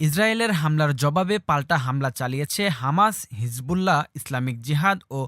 ইসরায়েলের হামলার জবাবে পাল্টা হামলা চালিয়েছে হামাস, হিজবুল্লাহ, ইসলামিক জিহাদ ও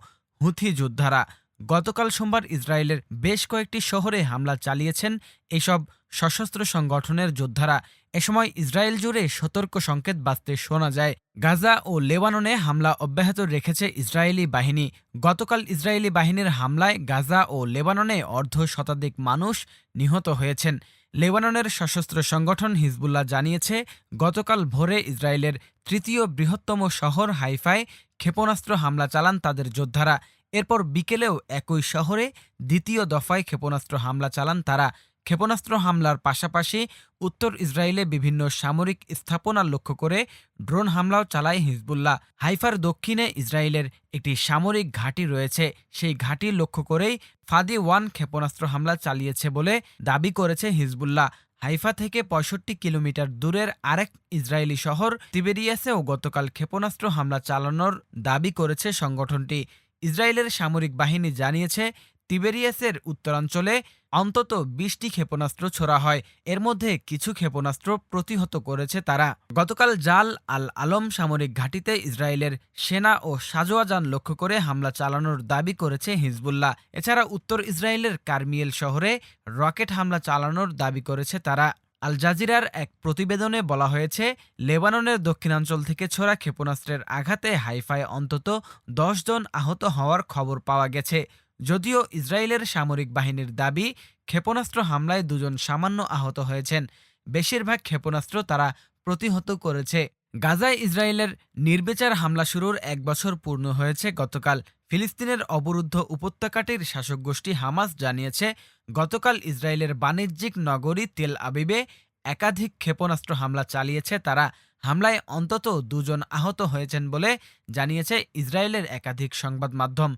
হুথি যোদ্ধারা। গতকাল সোমবার ইসরায়েলের বেশ কয়েকটি শহরে হামলা চালিয়েছেন এসব সশস্ত্র সংগঠনের যোদ্ধারা। এ সময় ইসরায়েল জুড়ে সতর্ক সংকেত বাজতে শোনা যায়। গাজা ও লেবাননে হামলা অব্যাহত রেখেছে ইসরায়েলি বাহিনী। গতকাল ইসরায়েলি বাহিনীর হামলায় গাজা ও লেবাননে অর্ধ শতাধিক মানুষ নিহত হয়েছেন। লেবাননের সশস্ত্র সংগঠন হিজবুল্লাহ জানিয়েছে, গতকাল ভোরে ইসরায়েলের তৃতীয় বৃহত্তম শহর হাইফায় ক্ষেপণাস্ত্র হামলা চালান তাদের যোদ্ধারা। এরপর বিকেলেও একই শহরে দ্বিতীয় দফায় ক্ষেপণাস্ত্র হামলা চালান তারা। ক্ষেপণাস্ত্র হামলার পাশাপাশি উত্তর ইসরায়েলে বিভিন্ন সামরিক স্থাপনা লক্ষ্য করে ড্রোন হামলাও চালায় হিজবুল্লাহ। হাইফার দক্ষিণে ইসরায়েলের একটি সামরিক ঘাঁটি রয়েছে। সেই ঘাঁটি লক্ষ্য করেই ফাদি ওয়ান ক্ষেপণাস্ত্র হামলা চালিয়েছে বলে দাবি করেছে হিজবুল্লাহ। হাইফা থেকে পঁয়ষট্টি কিলোমিটার দূরের আরেক ইসরায়েলি শহর তিবেরিয়াসেও গতকাল ক্ষেপণাস্ত্র হামলা চালানোর দাবি করেছে সংগঠনটি। ইসরায়েলের সামরিক বাহিনী জানিয়েছে, তিবেরিয়াসের উত্তরাঞ্চলে অন্তত বিশটি ক্ষেপণাস্ত্র ছোড়া হয়। এর মধ্যে কিছু ক্ষেপণাস্ত্র প্রতিহত করেছে তারা। গতকাল জাল আল আলম সামরিক ঘাঁটিতে ইসরায়েলের সেনা ও সাজোয়াজান লক্ষ্য করে হামলা চালানোর দাবি করেছে হিজবুল্লাহ। এছাড়া উত্তর ইসরায়েলের কার্মিয়েল শহরে রকেট হামলা চালানোর দাবি করেছে তারা। আল জাজিরার এক প্রতিবেদনে বলা হয়েছে, লেবাননের দক্ষিণাঞ্চল থেকে ছোড়া ক্ষেপণাস্ত্রের আঘাতে হাইফায় অন্তত জন আহত হওয়ার খবর পাওয়া গেছে। যদিও ইসরায়েলের সামরিক বাহিনীর দাবি, ক্ষেপণাস্ত্র হামলায় দুজন সামান্য আহত হয়েছেন। বেশিরভাগ ক্ষেপণাস্ত্র তারা প্রতিহত করেছে। গাজায় ইসরায়েলের নির্বিচার হামলা শুরুর এক বছর পূর্ণ হয়েছে গতকাল। ফিলিস্তিনের অবরুদ্ধ উপত্যকাটির শাসক গোষ্ঠী হামাস জানিয়েছে, গতকাল ইসরায়েলের বাণিজ্যিক নগরী তেল আবিবে একাধিক ক্ষেপণাস্ত্র হামলা চালিয়েছে। তারা হামলায় অন্তত দুজন আহত হয়েছেন বলে জানিয়েছে ইসরায়েলের একাধিক সংবাদ মাধ্যম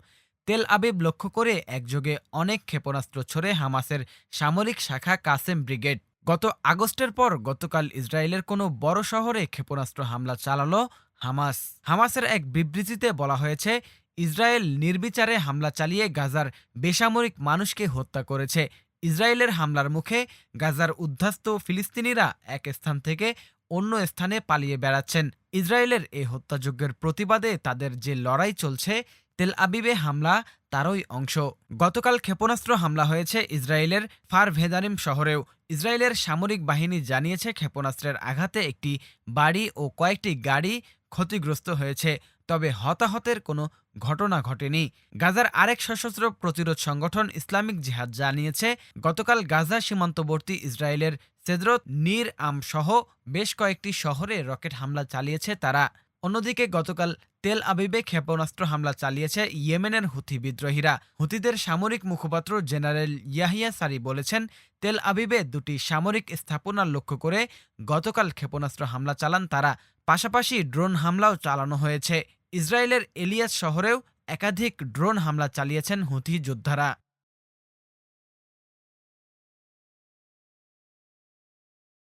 তেল আবিব লক্ষ্য করে একযোগে অনেক ক্ষেপণাস্ত্র ছড়ে হামাসের সামরিক শাখা কাসেম ব্রিগেড। গত আগস্টের পর গতকাল ইসরায়েলের কোনো বড় শহরে ক্ষেপণাস্ত্র হামলা চালালো হামাস। হামাসের এক বিবৃতিতে বলা হয়েছে, ইসরায়েল নির্বিচারে হামলা চালিয়ে গাজার বেসামরিক মানুষকে হত্যা করেছে। ইসরায়েলের হামলার মুখে গাজার উদ্ধাস্ত ফিলিস্তিনিরা এক স্থান থেকে অন্য স্থানে পালিয়ে বেড়াচ্ছেন। ইসরায়েলের এই হত্যাযজ্ঞের প্রতিবাদে তাদের যে লড়াই চলছে তেল আবিবে হামলা তারই অংশ। গতকাল ক্ষেপণাস্ত্র হামলা হয়েছে ইসরায়েলের ফার ভেদারিম শহরেও। ইসরায়েলের সামরিক বাহিনী জানিয়েছে ক্ষেপণাস্ত্রের আঘাতে একটি বাড়ি ও কয়েকটি গাড়ি ক্ষতিগ্রস্ত হয়েছে, তবে হতাহতের কোনো ঘটনা ঘটেনি। গাজার আরেক সশস্ত্র প্রতিরোধ সংগঠন ইসলামিক জিহাদ জানিয়েছে, গতকাল গাজা সীমান্তবর্তী ইসরায়েলের সেদরত নির আম সহ বেশ কয়েকটি শহরে রকেট হামলা চালিয়েছে তারা। অন্যদিকে গতকাল তেল আবিবে ক্ষেপণাস্ত্র হামলা চালিয়েছে ইয়েমেনের হুথি বিদ্রোহীরা। হুথিদের সামরিক মুখপাত্র জেনারেল ইয়াহিয়া সারি বলেছেন, তেল আবিবে দুটি সামরিক স্থাপনার লক্ষ্য করে গতকাল ক্ষেপণাস্ত্র হামলা চালান তারা। পাশাপাশি ড্রোন হামলাও চালানো হয়েছে। ইসরায়েলের এলিয়াস শহরেও একাধিক ড্রোন হামলা চালিয়েছেন হুথি যোদ্ধারা।